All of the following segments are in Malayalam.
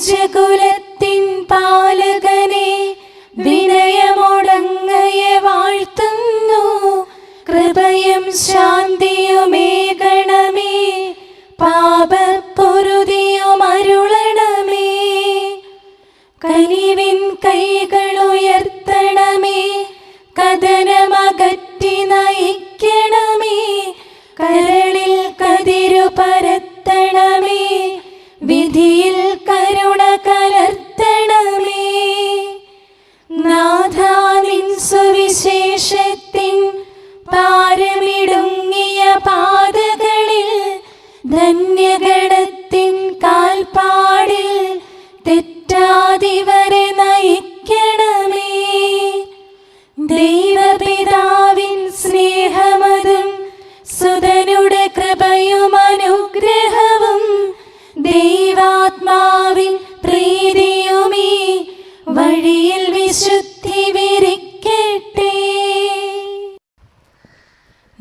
മനുഷ്യകുലത്തിൻ പാലകനെ വിനയമുടങ്ങയെ വാഴ്ത്തുന്നു. കൃപയും ശാന്തിയുമേകണമേ പാപപ്പൊരുതിയും സുവിശേഷത്തിൻ പാരമിടുങ്ങിയ പാതകളിൽ ധന്യഗണത്തിൻ കാൽപ്പാടിൽ തെറ്റാതിവരെ നയിക്കണമേ. ദൈവപിതാവിൻ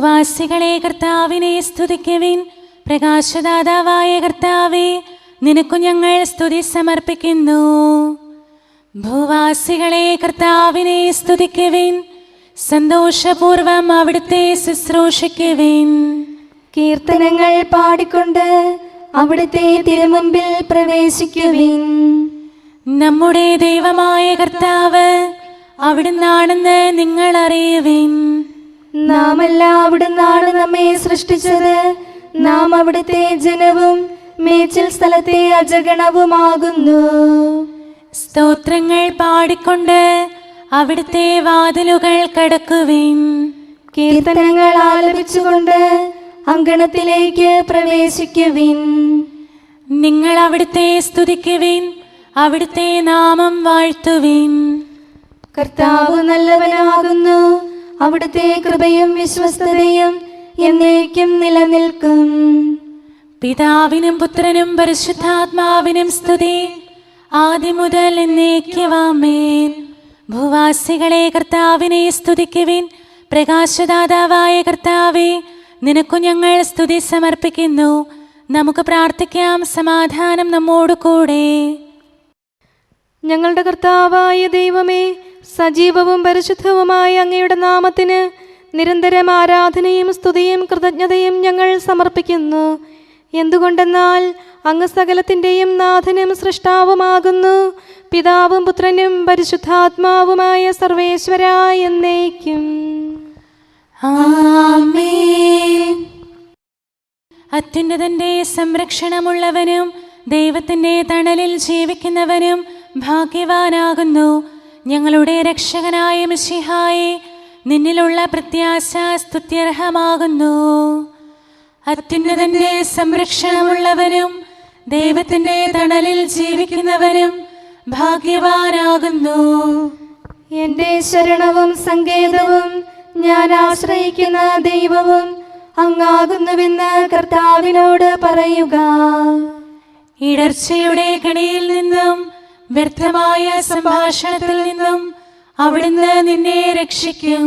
ഭൂവാസികളെ കർത്താവിനെ സ്തുതിക്കുവിൻ. പ്രകാശദാതാവായ കർത്താവെ നിനക്കു ഞങ്ങൾ സ്തുതി സമർപ്പിക്കുന്നു. ഭൂവാസികളെ കർത്താവിനെ സ്തുതിക്കുവിൻ. സന്തോഷപൂർവം അവിടുത്തെ ശുശ്രൂഷിക്കുവിൻ. കീർത്തനങ്ങൾ പാടിക്കൊണ്ട് അവിടുത്തെ തിരുമുമ്പിൽ പ്രവേശിക്കുവിൻ. നമ്മുടെ ദൈവമായ കർത്താവ് അവിടുന്നാണെന്ന് നിങ്ങൾ അറിയുവിൻ നാമല്ല അവിടുന്നാണ് നമ്മെ സൃഷ്ടിച്ചത്. നാം അവിടുത്തെ ജനവും മേച്ചിൽ സ്ഥലത്തെ അജഗണവുമാകുന്നു. സ്തോത്രങ്ങൾ പാടിക്കൊണ്ട് അവിടുത്തെ വാതിലുകൾ കടക്കുവിൻ. കീർത്തനങ്ങൾ ആലപിച്ചുകൊണ്ട് അങ്കണത്തിലേക്ക് പ്രവേശിക്കുവിൻ. നിങ്ങൾ അവിടുത്തെ സ്തുതിക്കുവിൻ അവിടുത്തെ നാമം വാഴ്ത്തുവിൻ. കർത്താവ് നല്ലവനാകുന്നു. അവിടുത്തെ കൃപയും വിശ്വസ്തതയും എന്നേക്കും നിലനിൽക്കും. പിതാവിനും പുത്രനും പരിശുദ്ധാത്മാവിനും സ്തുതി. ആദ്യം മുതൽ എന്നേക്കുവാമേൻ ഭൂവാസികളെ കർത്താവിനെ സ്തുതിക്കുവിൻ. പ്രകാശദാതാവായ കർത്താവെ നിനക്കു ഞങ്ങൾ സ്തുതി സമർപ്പിക്കുന്നു. നമുക്ക് പ്രാർത്ഥിക്കാം സമാധാനം നമ്മോട് കൂടെ ഞങ്ങളുടെ കർത്താവായ ദൈവമേ സജീവവും പരിശുദ്ധവുമായ അങ്ങയുടെ നാമത്തിന് നിരന്തരം ആരാധനയും സ്തുതിയും കൃതജ്ഞതയും ഞങ്ങൾ സമർപ്പിക്കുന്നു. എന്തുകൊണ്ടെന്നാൽ അങ്ങ് സകലത്തിന്റെയും നാഥനും സൃഷ്ടാവുമാകുന്നു. പിതാവും പുത്രനും പരിശുദ്ധാത്മാവുമായ സർവേശ്വര എന്നേക്കും. അത്യുന്നതന്റെ സംരക്ഷണമുള്ളവനും ദൈവത്തിന്റെ തണലിൽ ജീവിക്കുന്നവനും ഭാഗ്യവാനാകുന്നു. ഞങ്ങളുടെ രക്ഷകനായ മിശിഹായെ നിന്നിലുള്ള പ്രത്യാശ സ്തുത്യർഹമാകുന്നു. അത്യുന്നതന്റെ സംരക്ഷണമുള്ളവനും ദൈവത്തിന്റെ തണലിൽ ജീവിക്കുന്നവനും ഭാഗ്യവാനാകുന്നു. എന്റെ ശരണവും സങ്കേതവും ഞാൻ ആശ്രയിക്കുന്ന ദൈവവും അങ്ങാകുന്നുവെന്ന് കർത്താവിനോട് പറയുക. ഇടർച്ചയുടെ കണിയിൽ നിന്നും വ്യർത്ഥമായ സംഭാഷണത്തിൽ നിന്നും അവിടുന്ന് നിന്നെ രക്ഷിക്കും.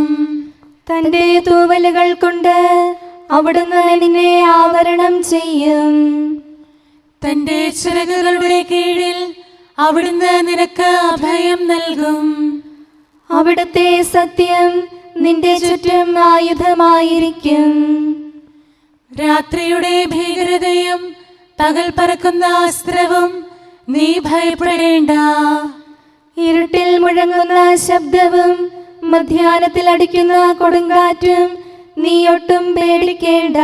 തന്റെ തൂവലുകൾ കൊണ്ട് അവിടുന്ന് നിന്നെ ആവരണം ചെയ്യും. തന്റെ ചിറകുകളുടെ കീഴിൽ അവിടുന്ന് നിനക്ക് അഭയം നൽകും. അവിടുത്തെ സത്യം നിന്റെ ചുറ്റും ആയുധമായിരിക്കും. രാത്രിയുടെ ഭീകരതയും പകൽ പറക്കുന്ന അസ്ത്രവും നീ ഭയപ്പെടേണ്ട. ഇരുട്ടിൽ മുഴങ്ങുന്ന ശബ്ദവും മധ്യാനത്തിൽ അടിക്കുന്ന കൊടുങ്കാറ്റും നീ ഒട്ടും പേടിക്കേണ്ട.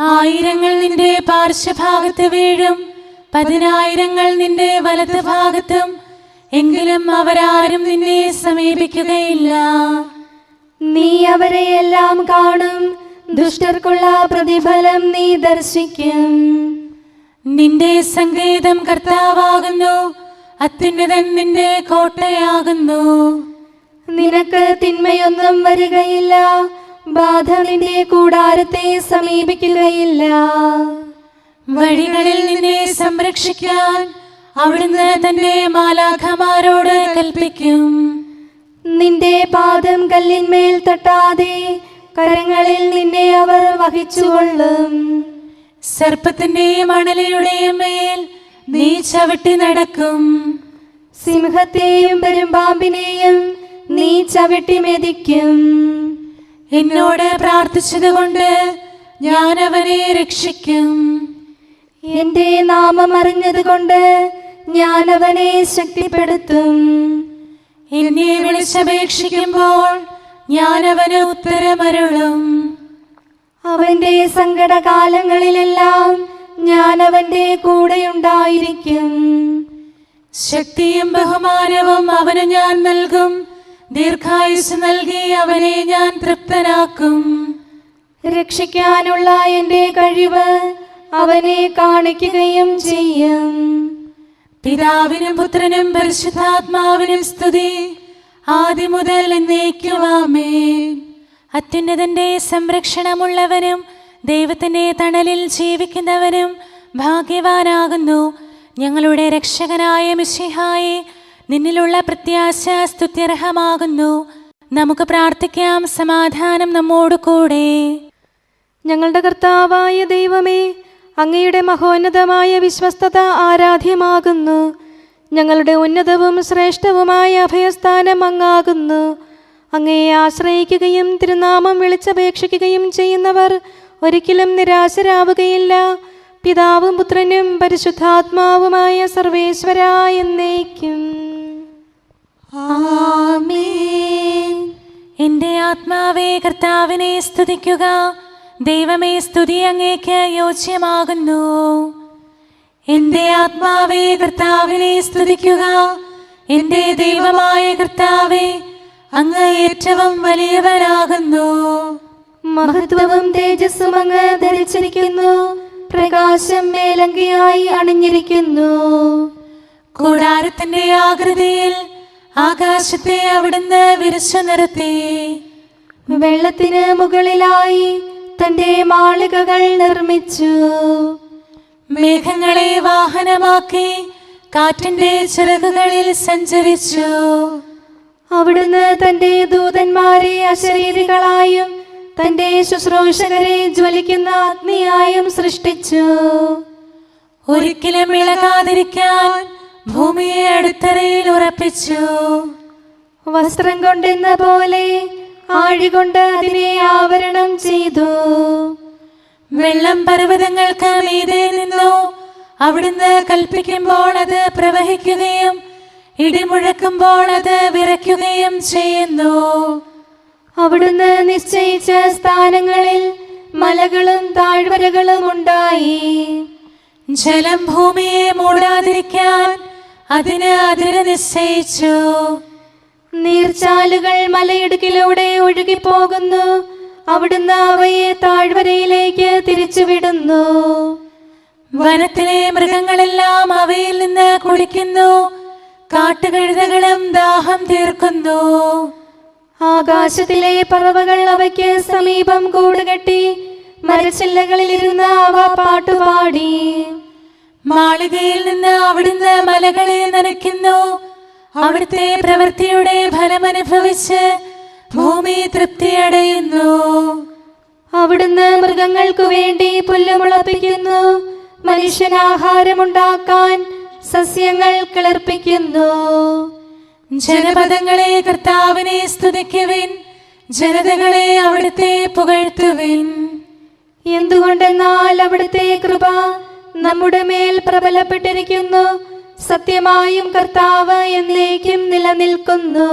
ആയിരങ്ങൾ നിന്റെ പാർശ്വഭാഗത്ത് വീഴും പതിനായിരങ്ങൾ നിന്റെ വലത് ഭാഗത്തും. എങ്കിലും അവരാരും നിന്നെ സമീപിക്കുകയില്ല. നീ അവരെ എല്ലാം കാണും ദുഷ്ടർക്കുള്ള പ്രതിഫലം നീ ദർശിക്കും. നിന്റെ സങ്കേതം കർത്താവാകുന്നു. അത്യുന്നതൻ നിന്റെ കോട്ടയാകുന്നു. നിനക്ക് തിന്മയൊന്നും വരികയില്ല. ബാധ നിന്റെ കൂടാരത്തെ സമീപിക്കുകയില്ല. വഴികളിൽ നിന്നെ സംരക്ഷിക്കാൻ അവിടുന്ന് തന്റെ മാലാഖമാരോട് കൽപ്പിക്കും. നിന്റെ പാദം കല്ലിന്മേൽ തട്ടാതെ കരങ്ങളിൽ നിന്നെ അവർ വഹിച്ചുകൊള്ളും. സർപ്പത്തിന്റെയും അണലിയുടെയും മേൽ നീ ചവിട്ടി നടക്കും. സിംഹത്തെയും പെരുമ്പാമ്പിനെയും നീ ചവിട്ടി മെതിക്കും. എന്നോട് പ്രാർത്ഥിച്ചതുകൊണ്ട് ഞാൻ അവനെ രക്ഷിക്കും. എന്റെ നാമം അറിഞ്ഞതുകൊണ്ട് ഞാൻ അവനെ ശക്തിപ്പെടുത്തും. എന്നെ വിളിച്ചപേക്ഷിക്കുമ്പോൾ ഞാൻ അവന് ഉത്തരമരുളും. അവന്റെ സങ്കടകാലങ്ങളിലെല്ലാം ഞാൻ അവന്റെ കൂടെയുണ്ടായിരിക്കും. ശക്തിയും ബഹുമാനവും അവന് ഞാൻ നൽകും. ദീർഘായുസ് നൽകി അവനെ ഞാൻ തൃപ്തനാക്കും. രക്ഷിക്കാനുള്ള എന്റെ കഴിവ് അവനെ കാണിക്കുകയും ചെയ്യും. പിതാവിനും പുത്രനും പരിശുദ്ധാത്മാവിനും സ്തുതി. ആദ്യം മുതൽ എന്നേക്കുവാമേ അത്യുന്നതന്റെ സംരക്ഷണമുള്ളവനും ദൈവത്തിന്റെ തണലിൽ ജീവിക്കുന്നവനും ഭാഗ്യവാനാകുന്നു. ഞങ്ങളുടെ രക്ഷകനായ മിശിഹായെ നിന്നിലുള്ള പ്രത്യാശ സ്തുത്യർഹമാകുന്നു. നമുക്ക് പ്രാർത്ഥിക്കാം സമാധാനം നമ്മോട് കൂടെ. ഞങ്ങളുടെ കർത്താവായ ദൈവമേ അങ്ങയുടെ മഹോന്നതമായ വിശ്വസ്തത ആരാധ്യമാകുന്നു. ഞങ്ങളുടെ ഉന്നതവും ശ്രേഷ്ഠവുമായ അഭയസ്ഥാനം അങ്ങാകുന്നു. അങ്ങയെ ആശ്രയിക്കുകയും തിരുനാമം വിളിച്ചപേക്ഷിക്കുകയും ചെയ്യുന്നവർ ഒരിക്കലും നിരാശരാവുകയില്ല. പിതാവും പുത്രനും പരിശുദ്ധാത്മാവുമായ സർവേശ്വര എന്നേക്കും. എന്റെ ആത്മാവേ കർത്താവിനെ സ്തുതിക്കുക. ദൈവമേ സ്തുതി അങ്ങേക്ക് യോജ്യമാകുന്നു. എന്റെ ആത്മാവേ കർത്താവിനെ സ്തുതിക്കുക. എന്റെ ദൈവമായ കർത്താവേ അങ്ങ് ഏറ്റവും വലിയവനാകുന്നു മഹത്വവും തേജസ്സും അങ്ങ് ധരിച്ചിരിക്കുന്നു. പ്രകാശം മേലങ്കിയായി അണിഞ്ഞിരിക്കുന്നു. കൂടാരത്തിന്റെ ആകൃതിയിൽ ആകാശത്തെ അവിടുന്ന് വിരിച്ചു നിർത്തി. വെള്ളത്തിന് മുകളിലായി തന്റെ മാളികകൾ നിർമ്മിച്ചു. മേഘങ്ങളെ വാഹനമാക്കി കാറ്റിന്റെ ചിറകുകളിൽ സഞ്ചരിച്ചു. അവിടുന്ന് തന്റെ ദൂതന്മാരെ അശരീരികളായും തന്റെ ശുശ്രൂഷകരെ ജ്വലിക്കുന്ന അഗ്നിയായും സൃഷ്ടിച്ചു. ഒരിക്കലും ഇളകാതിരിക്കാൻ ഭൂമിയെ അടുത്തറയിൽ ഉറപ്പിച്ചു. വസ്ത്രം കൊണ്ടെന്ന പോലെ ആഴികൊണ്ട് അതിനെ ആവരണം ചെയ്തു. വെള്ളം പർവതങ്ങൾക്ക് മീതെ നിന്നു. അവിടുന്ന് കൽപ്പിക്കുമ്പോൾ അത് പ്രവഹിക്കുകയും ഇടിമുഴക്കുമ്പോൾ അത് വിറയ്ക്കുകയും ചെയ്യുന്നു. അവിടുന്ന് നിശ്ചയിച്ച സ്ഥാനങ്ങളിൽ മലകളും താഴ്വരകളും ഉണ്ടായി. ജലം ഭൂമിയെ മൂടാതിരിക്കാൻ അതിന് അതിര് നിശ്ചയിച്ചു. നീർച്ചാലുകൾ മലയിടുക്കിലൂടെ ഒഴുകിപ്പോകുന്നു. അവിടുന്ന് അവയെ താഴ്വരയിലേക്ക് തിരിച്ചുവിടുന്നു. വനത്തിലെ മൃഗങ്ങളെല്ലാം അവയിൽ നിന്ന് കുടിക്കുന്നു. കാട്ടുകഴുതകളും ദാഹം തീർക്കുന്നു. ആകാശത്തിലെ പറവകൾ അവയ്ക്ക് സമീപം കൂടുകെട്ടി മരച്ചില്ലകളിലിരുന്ന് അവ പാട്ടുപാടി. മാളികയിൽ നിന്ന് അവിടുന്ന് മലകളെ നനയ്ക്കുന്നു. അവിടുത്തെ പ്രവൃത്തിയുടെ ഫലമനുഭവിച്ച് ഭൂമി തൃപ്തിയടയുന്നു. അവിടുന്ന് മൃഗങ്ങൾക്കു വേണ്ടി പുല്ലുമുളപ്പിക്കുന്നു മനുഷ്യനാഹാരമുണ്ടാക്കാൻ സസ്യങ്ങൾ കിളർപ്പിക്കുന്നു. ജനപദങ്ങളെ കർത്താവിനെ സ്തുതിക്കുവിൻ. ജനതകളെ അവിടുത്തെ പുകഴ്ത്തുവിൻ. എന്തുകൊണ്ടെന്നാൽ അവിടുത്തെ കൃപ നമ്മുടെ മേൽ പ്രബലപ്പെട്ടിരിക്കുന്നു. സത്യമായും കർത്താവ് എന്നേക്കും നിലനിൽക്കുന്നു.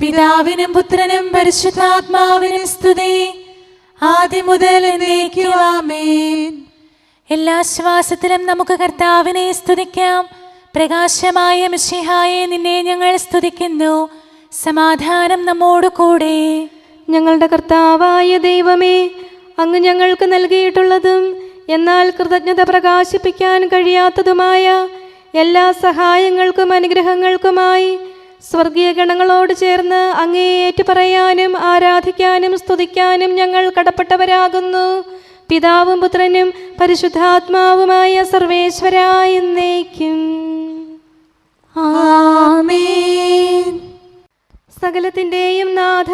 പിതാവിനും പുത്രനും പരിശുദ്ധാത്മാവിനും സ്തുതി. ആദ്യം മുതൽ എന്നേക്കുവാമേൻ എല്ലാ ശ്വാസത്തിലും നമുക്ക് കർത്താവിനെ സ്തുതിക്കാം. പ്രകാശമായ മിഷിഹായെ നിന്നെ ഞങ്ങൾ സ്തുതിക്കുന്നു. സമാധാനം നമ്മോട് കൂടെ. ഞങ്ങളുടെ കർത്താവായ ദൈവമേ അങ്ങ് ഞങ്ങൾക്ക് നൽകിയിട്ടുള്ളതും എന്നാൽ കൃതജ്ഞത പ്രകാശിപ്പിക്കാൻ കഴിയാത്തതുമായ എല്ലാ സഹായങ്ങൾക്കും അനുഗ്രഹങ്ങൾക്കുമായി സ്വർഗീയ ഗണങ്ങളോട് ചേർന്ന് അങ്ങേ ഏറ്റുപറയാനും ആരാധിക്കാനും സ്തുതിക്കാനും ഞങ്ങൾ കടപ്പെട്ടവരാകുന്നു. പിതാവും പുത്രനും പരിശുദ്ധാത്മാവുമായ എന്നേക്കും. ആമേൻ. സകലത്തിന്റെയും നാഥ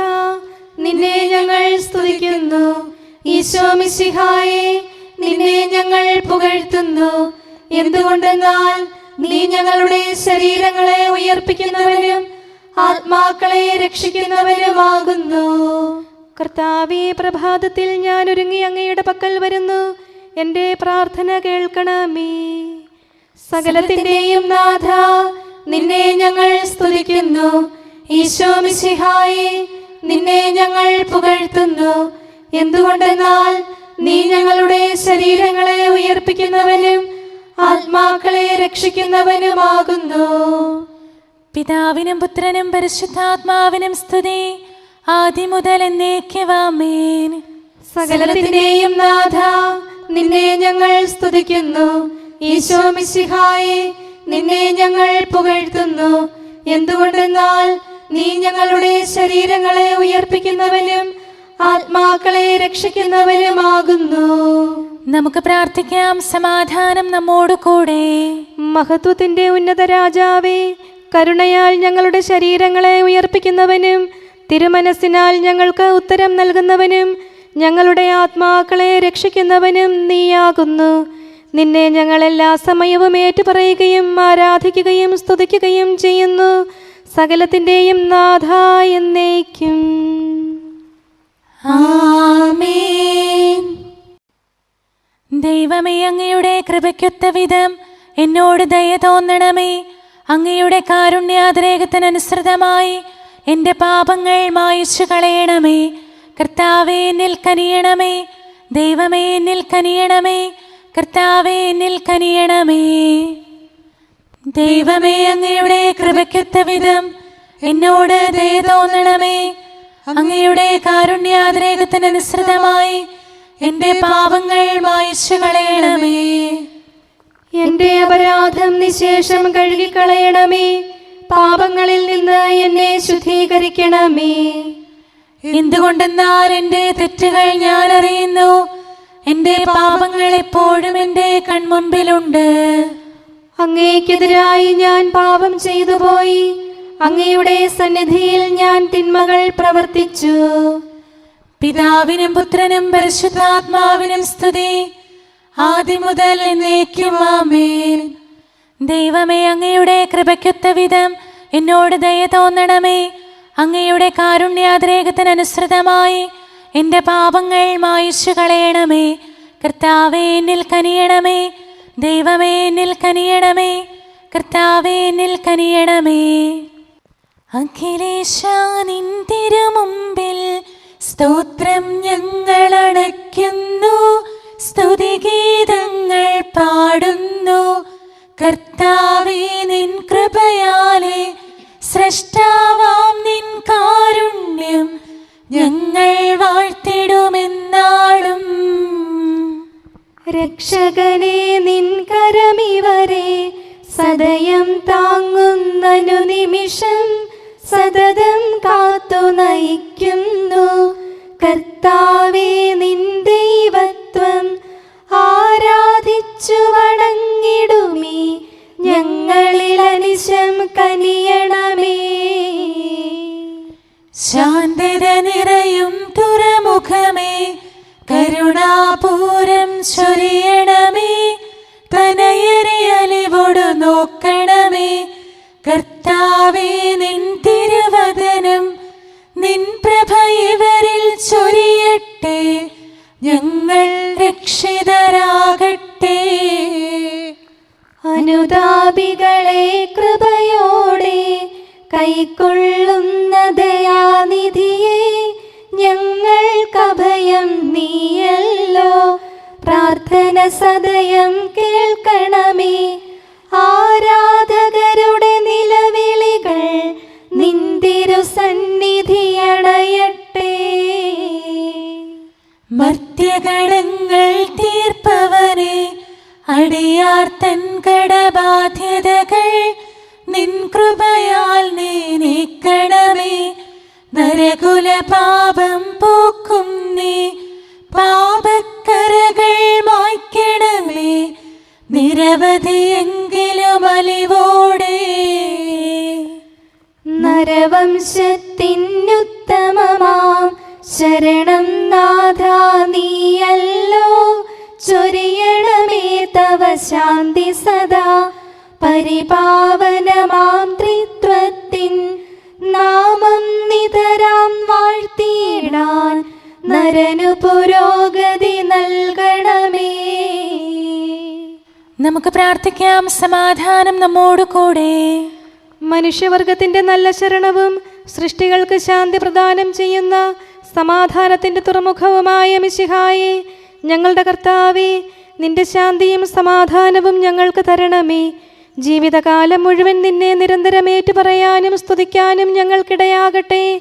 നിന്നെ ഞങ്ങൾ സ്തുതിക്കുന്നു. ഈശോ മിശിഹായെ നിന്നെ ഞങ്ങൾ പുകഴ്ത്തുന്നു. എന്തുകൊണ്ടെന്നാൽ നീ ഞങ്ങളുടെ ശരീരങ്ങളെ ഉയർപ്പിക്കുന്നവനും ആത്മാക്കളെ രക്ഷിക്കുന്നവനുമാകുന്നു. കർത്താവെ പ്രഭാതത്തിൽ ഞാൻ ഒരുങ്ങി അങ്ങയുടെ പക്കൽ വരുന്നു. എന്റെ പ്രാർത്ഥന കേൾക്കണമേ. സകലത്തിന്റെയും നാഥ നിന്നെ ഞങ്ങൾ സ്തുതിക്കുന്നു. ഈശോ മിശിഹായി നിന്നെ ഞങ്ങൾ പുകഴ്ത്തുന്നു. എന്തുകൊണ്ടെന്നാൽ നീ ഞങ്ങളുടെ ശരീരങ്ങളെ ഉയർപ്പിക്കുന്നവനും ആത്മാക്കളെ രക്ഷിക്കുന്നവനുമാകുന്നു. പിതാവിനും പുത്രനും പരിശുദ്ധാത്മാവിനും സ്തുതി. ആദ്യം മുതൽ എന്നേക്കുവാമേൻ സകലത്തിന്റെയും നാഥ നിന്നെ ഞങ്ങൾ സ്തുതിക്കുന്നു. ഈശോ മിശിഹായെ നിന്നെ ഞങ്ങൾ പുകഴ്ത്തുന്നു. എന്തുകൊണ്ടെന്നാൽ നീ ഞങ്ങളുടെ ശരീരങ്ങളെ ഉയർപ്പിക്കുന്നവനും ആത്മാക്കളെ രക്ഷിക്കുന്നവനുമാകുന്നു. നമുക്ക് പ്രാർത്ഥിക്കാം സമാധാനം നമ്മോട് കൂടെ. മഹത്വത്തിന്റെ ഉന്നത രാജാവേ കരുണയാൽ ഞങ്ങളുടെ ശരീരങ്ങളെ ഉയർപ്പിക്കുന്നവനും തിരുമനസ്സിനാൽ ഞങ്ങൾക്ക് ഉത്തരം നൽകുന്നവനും ഞങ്ങളുടെ ആത്മാക്കളെ രക്ഷിക്കുന്നവനും നീയാകുന്നു. നിന്നെ ഞങ്ങൾ എല്ലാ സമയവും ഏറ്റുപറയുകയും ആരാധിക്കുകയും സ്തുതിക്കുകയും ചെയ്യുന്നു. സകലത്തിന്റെയും നാഥ എന്നേക്കും. ദൈവമേ അങ്ങയുടെ കൃപയ്ക്കൊത്ത വിധം എന്നോട് ദയ തോന്നണമേ. അങ്ങയുടെ കാരുണ്യാതിരേകത്തിനനുസൃതമായി എന്റെ പാപങ്ങൾ മായച്ചു കളയണമേ കർത്താവേ എന്നിൽ കനിയണമേ ദൈവമേ എന്നിൽ കനിയണമേ കർത്താവേ എന്നിൽ കനിയണമേ ദൈവമേ അങ്ങയുടെ കൃപക്കെത്ത വിധം എന്നോട് ദയ തോന്നണമേ. അങ്ങയുടെ കാരുണ്യാതിരേകത്തിനനുസൃതമായി എന്റെ പാപങ്ങൾ മായച്ചു കളയണമേ എന്റെ അപരാധം നിശേഷം കഴുകിക്കളയണമേ. പാപങ്ങളിൽ നിന്ന് എന്നെ ശുദ്ധീകരിക്കണമേ. എന്തുകൊണ്ടെന്നാൽ എന്റെ തെറ്റുകൾ ഞാൻ അറിയുന്നു. എന്റെ പാപങ്ങൾ എപ്പോഴും എന്റെ കൺമുൻപിലുണ്ട്. അങ്ങേക്കെതിരായി ഞാൻ പാപം ചെയ്തു പോയി അങ്ങയുടെ സന്നിധിയിൽ ഞാൻ തിന്മകൾ പ്രവർത്തിച്ചു. പിതാവിനും പുത്രനും പരിശുദ്ധാത്മാവിനും സ്തുതി. ആദ്യം മുതൽ എന്നേക്കും ആമേൻ. ദൈവമേ അങ്ങയുടെ കൃപയ്ക്കൊത്ത വിധം എന്നോട് ദയ തോന്നണമേ. അങ്ങയുടെ കാരുണ്യാതിരേകത്തിനനുസൃതമായി എന്റെ പാപങ്ങൾ മായിച്ചു കളയണമേ. കർത്താവേ എന്നിൽ കനിയണമേ. ദൈവമേ എന്നിൽ കനിയണമേ. കർത്താവേ എന്നിൽ കനിയണമേ. അഖിലേശ തിരുമുമ്പിൽ സ്തോത്രം ഞങ്ങൾ അടയ്ക്കുന്നു സ്തുതിഗീതങ്ങൾ പാടുന്നു. കർത്താവേ നിൻ കൃപയാലെ സൃഷ്ടാവാം നിൻ കാരുണ്യം ഞങ്ങൾ വാഴ്ത്തിടുമെന്നാളും. രക്ഷകനെ നിൻ കരമിവരെ സദയം താങ്ങുന്നനു നിമിഷം സതതം കാത്തു പ്രാർത്ഥന സദയം കേൾക്കണമേ. ആരാധകരുടെ നിലവിളികൾ നിന്തിരു സന്നിധി അണയട്ടെ. മർത്യകടങ്ങൾ തീർപ്പവനെ അടിയാർ തൻ കടബാധ്യതകൾ നിൻ കൃപയാൽ നീ നീക്കണമേ നരകുല പാപം പോക്കും നീ പാപക്കരകൾ മായ്ക്കണമേ. നിരവധിയെങ്കിലും അലിവോടെ. നരവംശത്തിനുത്തമമാം. ശരണം നാഥ നീയല്ലോ. ചൊരിയണമേ തവ ശാന്തി സദാ. പരിപാവനമാം ത്രിത്വത്തിൻ നാമം നിതരാം വാഴ്ത്തിയിടാൻ നരനു പുരോഗതി നൽകണമേ. നമുക്ക് പ്രാർത്ഥിക്കാം സമാധാനം നമ്മോട് കൂടെ. മനുഷ്യവർഗത്തിന്റെ നല്ല ശരണവും സൃഷ്ടികൾക്ക് ശാന്തി പ്രദാനം ചെയ്യുന്ന സമാധാനത്തിന്റെ തുറമുഖവുമായ മിശിഹായി ഞങ്ങളുടെ കർത്താവെ നിന്റെ ശാന്തിയും സമാധാനവും ഞങ്ങൾക്ക് തരണമേ. ജീവിതകാലം മുഴുവൻ നിന്നെ നിരന്തരം ഏറ്റുപറയാനും സ്തുതിക്കാനും ഞങ്ങൾക്കിടയാകട്ടെ.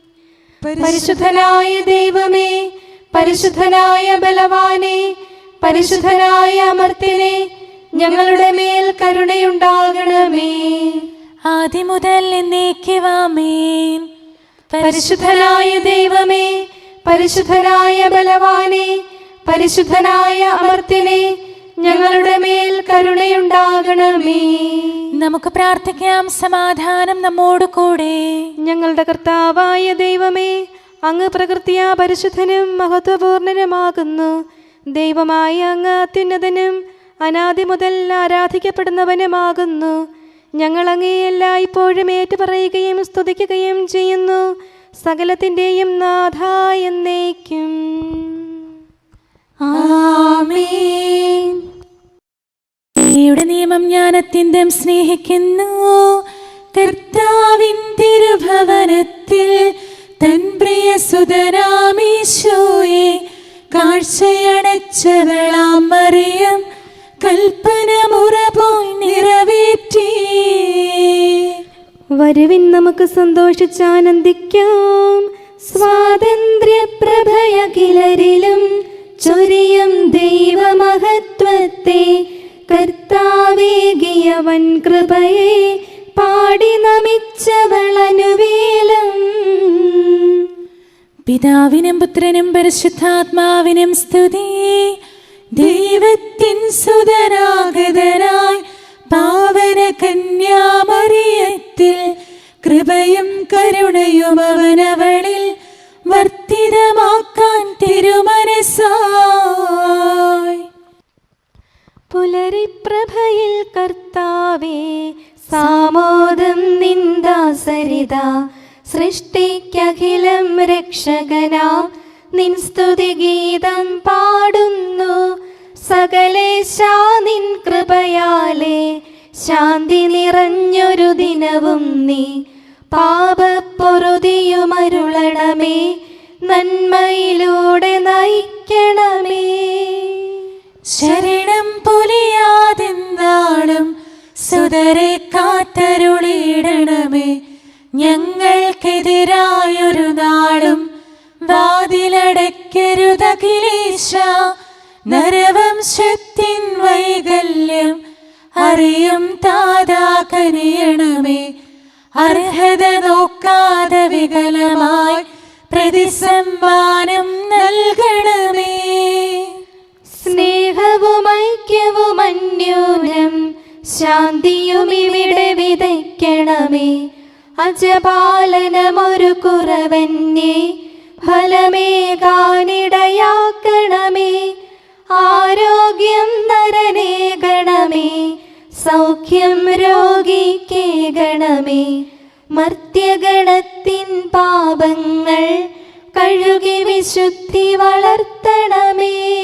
പരിശുദ്ധനായ ദൈവമേ പരിശുദ്ധനായ ബലവാനെ പരിശുദ്ധനായ അമർത്തിനെ ഞങ്ങളുടെ മേൽ കരുണയുണ്ടാകണമേ. ആദ്യം മുതൽ എന്നേക്കുവാമേൻ പരിശുദ്ധനായ ദൈവമേ പരിശുദ്ധനായ ബലവാനെ പരിശുദ്ധനായ അമർത്യനെ ഞങ്ങളുടെ മേൽ കരുണയുണ്ടാകണമേ. നമുക്ക് പ്രാർത്ഥിക്കാം സമാധാനം നമ്മോട് കൂടെ. ഞങ്ങളുടെ കർത്താവായ ദൈവമേ അങ്ങ് പ്രകൃതിയാ പരിശുദ്ധനും മഹത്വപൂർണനുമാകുന്നു. ദൈവമായി അങ്ങ് അത്യുന്നതനും അനാദി മുതൽ ആരാധിക്കപ്പെടുന്നവനുമാകുന്നു. ഞങ്ങൾ അങ്ങേ എല്ലായ്പ്പോഴും ഏറ്റുപറയുകയും സ്തുതിക്കുകയും ചെയ്യുന്നു. സകലത്തിന്റെയും നാഥ എന്നേക്കും. ആമേൻ. അങ്ങയുടെ നിയമം ഞാൻ അത്യന്തം സ്നേഹിക്കുന്നു. കർത്താവിൻ തിരുഭവനത്തിൽ തൻ പ്രിയ സുതരാമീശോയെ കാഴ്ചയടച്ചവളാം മറിയം കൽപ്പന മുറ പോയി നിറവേറ്റി. വരുവിൻ നമുക്ക് സന്തോഷിച്ച് ആനന്ദിക്കാം സ്വാതന്ത്ര്യ പ്രഭയ കിളരിലും ചൊരിയും ദൈവമഹത്വത്തെ കൃപയെ പാടി നമിച്ചവളനുവേലം പിതാവിനും പുത്രനും പരിശുദ്ധാത്മാവിനും സ്തുതി. ദൈവത്തിൻ സുതരാഗതരായി പാവന കന്യാമറിയത്തിൽ കൃപയും കരുണയും അവനവളിൽ വർത്തിതമാക്കാൻ തിരുമനസായി പുലരിപ്രഭയിൽ കർത്താവേ സാമോദം നിന്ദാസരിത. സൃഷ്ടിക്കഖിലം രക്ഷകനാ. നിൻ സ്തുതിഗീതം പാടുന്നു. സകലേശാ നിൻ കൃപയാലേ. ശാന്തി നിറഞ്ഞൊരു ദിനവും നീ. പാപപ്പൊറുതിയുമരുളണമേ. നന്മയിലൂടെ നയിക്കണമേ. ശരണം പൊലിയാതെന്നാളും സുതരെ കാത്തരുളിയിടണമേ. ഞങ്ങൾക്കെതിരായൊരു നാളും വാതിലടയ്ക്കരുതഖിലേശ നരവംശത്തിൻ വൈകല്യം അറിയും താതാ കനിയണമേ അർഹത നോക്കാതെ വികലമായി പ്രതിസമ്മാനം നൽകണമേ. സ്നേഹവും ഐക്യവും അന്യോനം ശാന്തിയും ഇവിടെ വിതയ്ക്കണമേ. അജപാലനമൊരു കുറവന്യേ ഫലമേകാനിടയാക്കണമേ. ആരോഗ്യം നരനേകണമേ. സൗഖ്യം രോഗിക്കേകണമേ. മർത്യഗണത്തിൻ പാപങ്ങൾ കഴുകി വിശുദ്ധി വളർത്തണമേ.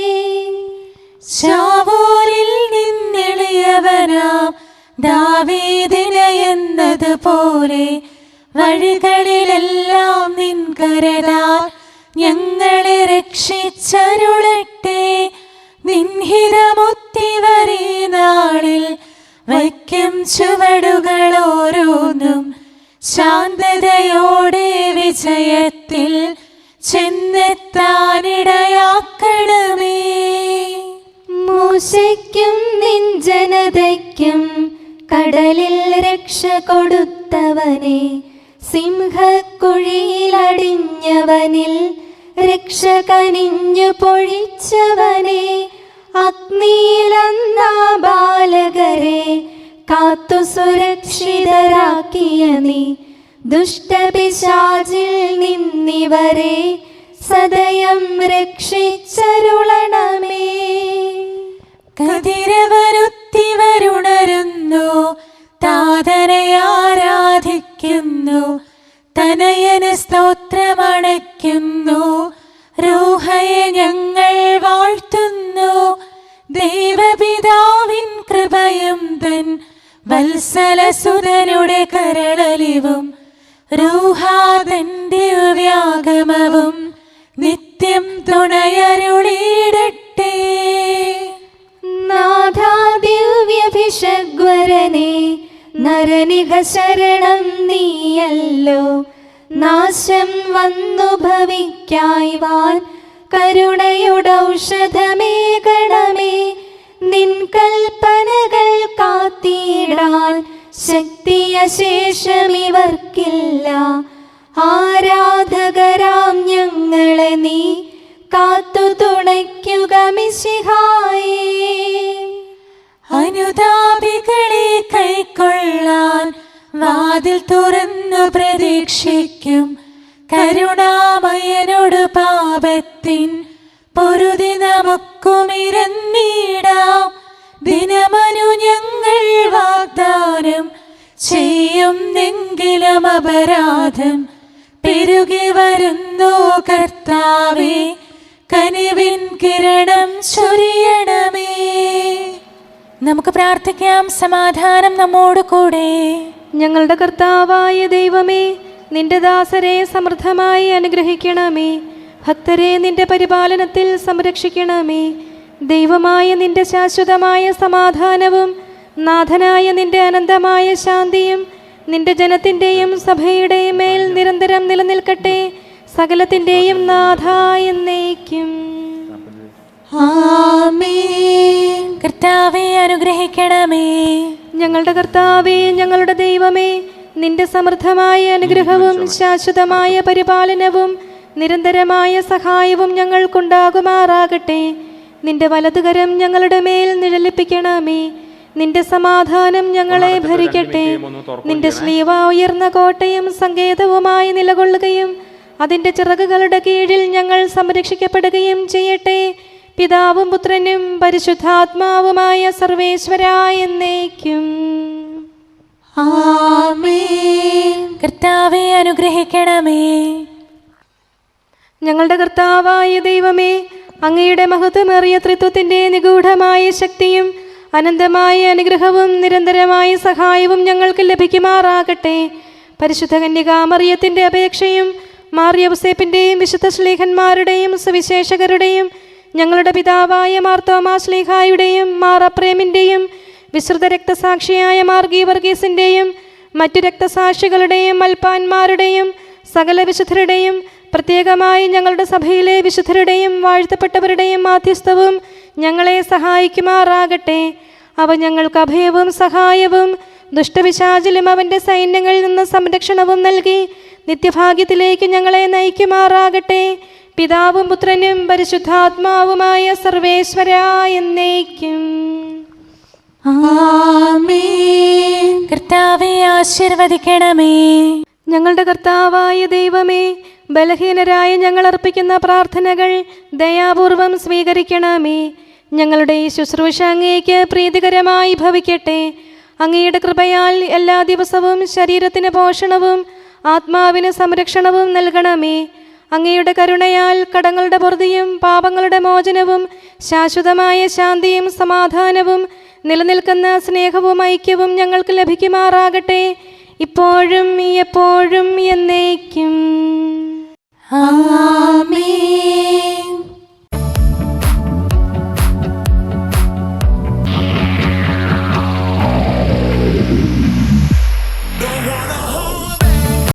ശാവോലിൽ നിന്നെളിയവനാം ദാവീദിന എന്നത് പോലെ വഴികളിലെല്ലാം നിൻ കരതാർ ഞങ്ങളെ രക്ഷിച്ചരുളട്ടെ. നിൻഹിതമുത്തിവരീ നാളിൽ വയ്ക്കും ചുവടുകൾ ഓരോന്നും ശാന്തതയോടെ വിജയത്തിൽ ചെന്നെത്താനിടയാക്കണം മൂശയ്ക്കും നിഞ്ജനതയ്ക്കും കടലിൽ രക്ഷ കൊടുത്തവനെ സിംഹക്കുഴിയിലടിഞ്ഞവനിൽ രക്ഷ കനിഞ്ഞു പൊഴിച്ചവനെ അഗ്നിയിലന്നാ ബാലകരെ കാത്തു സുരക്ഷിതരാക്കിയ നീ. ദുഷ്ടപിശാചിൽ നിന്നിവരെ സദയം രക്ഷിച്ചരുളണമേ. കതിരവരുത്തിവരുണരുന്നു വരുണരുന്നു ആരാധിക്കുന്നു തനയന് സ്തോത്രമണയ്ക്കുന്നു രൂഹയെ ഞങ്ങൾ വാഴ്ത്തുന്നു ദൈവപിതാവിൻ കൃപയും തൻ വത്സലസുതനുടെ കരളലിവും രൂഹാതന്റെ വ്യാഗമവും നിത്യം തുണയരുളിയിടട്ടെ നരനിക ശരണം നീയല്ലോ. നാശം വന്നു ഭവിക്കായി വാൻ. കരുണയുടൗഷധമേകണമേ നിൻ കൽപ്പനകൾ കാത്തിടാൻ. ശക്തിയശേഷമിവർക്കില്ല ആരാധകരാം ഞങ്ങളെ നീ. കാത്തു തുണയ്ക്കുക മിശിഹായേ. അനുതാപികളെ കൈക്കൊള്ളാൻ വാതിൽ തുറന്നു പ്രതീക്ഷിക്കും. കരുണാമയനോട് പാപത്തിൻ പൊരുതി നമുക്കുമിരന്നിടാം. ദിനമനു ഞങ്ങൾ വാഗ്ദാനം ചെയ്യുന്നെങ്കിലും അപരാധം. പെരുകി വരുന്നു കർത്താവേ കനിവിൻ കിരണം ചൊരിയണമേ. നമുക്ക് പ്രാർത്ഥിക്കാം. സമാധാനം നമ്മോട് കൂടെ. ഞങ്ങളുടെ കർത്താവായ ദൈവമേ നിന്റെ ദാസരെ സമൃദ്ധമായി അനുഗ്രഹിക്കണമേ. ഭക്തരെ നിന്റെ പരിപാലനത്തിൽ സംരക്ഷിക്കണമേ. ദൈവമായ നിന്റെ ശാശ്വതമായ സമാധാനവും നാഥനായ നിന്റെ അനന്തമായ ശാന്തിയും നിന്റെ ജനത്തിന്റെയും സഭയുടെയും മേൽ നിരന്തരം നിലനിൽക്കട്ടെ. സകലത്തിന്റെയും നാഥ എന്നേക്കും. ആമേൻ. കർത്താവെ അനുഗ്രഹിക്കണമേ. ഞങ്ങളുടെ കർത്താവേ ഞങ്ങളുടെ ദൈവമേ നിന്റെ സമൃദ്ധമായ അനുഗ്രഹവും ശാശ്വതമായ പരിപാലനവും നിരന്തരമായ സഹായവും ഞങ്ങൾക്കുണ്ടാകുമാറാകട്ടെ. നിന്റെ വലതുകരം ഞങ്ങളുടെ മേൽ നിഴലിപ്പിക്കണമേ. നിന്റെ സമാധാനം ഞങ്ങളെ ഭരിക്കട്ടെ. നിന്റെ ശ്ലീവ ഉയർന്ന കോട്ടയും സങ്കേതവുമായി നിലകൊള്ളുകയും അതിന്റെ ചിറകുകളുടെ കീഴിൽ ഞങ്ങൾ സംരക്ഷിക്കപ്പെടുകയും ചെയ്യട്ടെ. പിതാവും പുത്രനും പരിശുദ്ധാത്മാവുമായ സർവേശ്വരായ എന്നേക്കും. കർത്താവെ അനുഗ്രഹിക്കണമേ. ഞങ്ങളുടെ കർത്താവായ ദൈവമേ അങ്ങയുടെ മഹത്വമേറിയ ത്രിത്വത്തിന്റെ നിഗൂഢമായ ശക്തിയും അനന്തമായ അനുഗ്രഹവും നിരന്തരമായ സഹായവും ഞങ്ങൾക്ക് ലഭിക്കുമാറാകട്ടെ. പരിശുദ്ധ കന്യകാമറിയത്തിന്റെ അപേക്ഷയും മാറിയ ഉസേപ്പിന്റെയും വിശുദ്ധ ശ്ലീഹന്മാരുടെയും സുവിശേഷകരുടെയും ഞങ്ങളുടെ പിതാവായ മാർത്തോമാ തോമാ ശ്ലീഹായുടെയും മാറപ്രേമിന്റെയും വിശ്രുത രക്തസാക്ഷിയായ മാർഗി വർഗീസിന്റെയും മറ്റു രക്തസാക്ഷികളുടെയും മൽപ്പാന്മാരുടെയും സകല വിശുദ്ധരുടെയും പ്രത്യേകമായി ഞങ്ങളുടെ സഭയിലെ വിശുദ്ധരുടെയും വാഴ്ത്തപ്പെട്ടവരുടെയും മാധ്യസ്ഥവും ഞങ്ങളെ സഹായിക്കുമാറാകട്ടെ. അവ ഞങ്ങൾക്ക് അഭയവും സഹായവും ദുഷ്ടവിശാചിലും അവന്റെ സൈന്യങ്ങളിൽ നിന്ന് സംരക്ഷണവും നൽകി നിത്യഭാഗ്യത്തിലേക്ക് ഞങ്ങളെ നയിക്കുമാറാകട്ടെ. പിതാവും പുത്രനും പരിശുദ്ധാത്മാവുമായ സർവേശ്വര എന്നേക്കും. ആമേൻ. കർത്താവെ ആശീർവദിക്കണമേ. ഞങ്ങളുടെ കർത്താവായ ദൈവമേ ബലഹീനരായ ഞങ്ങൾ അർപ്പിക്കുന്ന പ്രാർത്ഥനകൾ ദയാപൂർവം സ്വീകരിക്കണമേ. ഞങ്ങളുടെ ഈ ശുശ്രൂഷ അങ്ങേക്ക് പ്രീതികരമായി ഭവിക്കട്ടെ. അങ്ങയുടെ കൃപയാൽ എല്ലാ ദിവസവും ശരീരത്തിന് പോഷണവും ആത്മാവിന് സംരക്ഷണവും നൽകണമേ. അങ്ങയുടെ കരുണയാൽ കടങ്ങളുടെ പൊറുതിയും പാപങ്ങളുടെ മോചനവും ശാശ്വതമായ ശാന്തിയും സമാധാനവും നിലനിൽക്കുന്ന സ്നേഹവും ഐക്യവും ഞങ്ങൾക്ക് ലഭിക്കുമാറാകട്ടെ. ഇപ്പോഴും എപ്പോഴും എന്നേക്കും. ആമേൻ.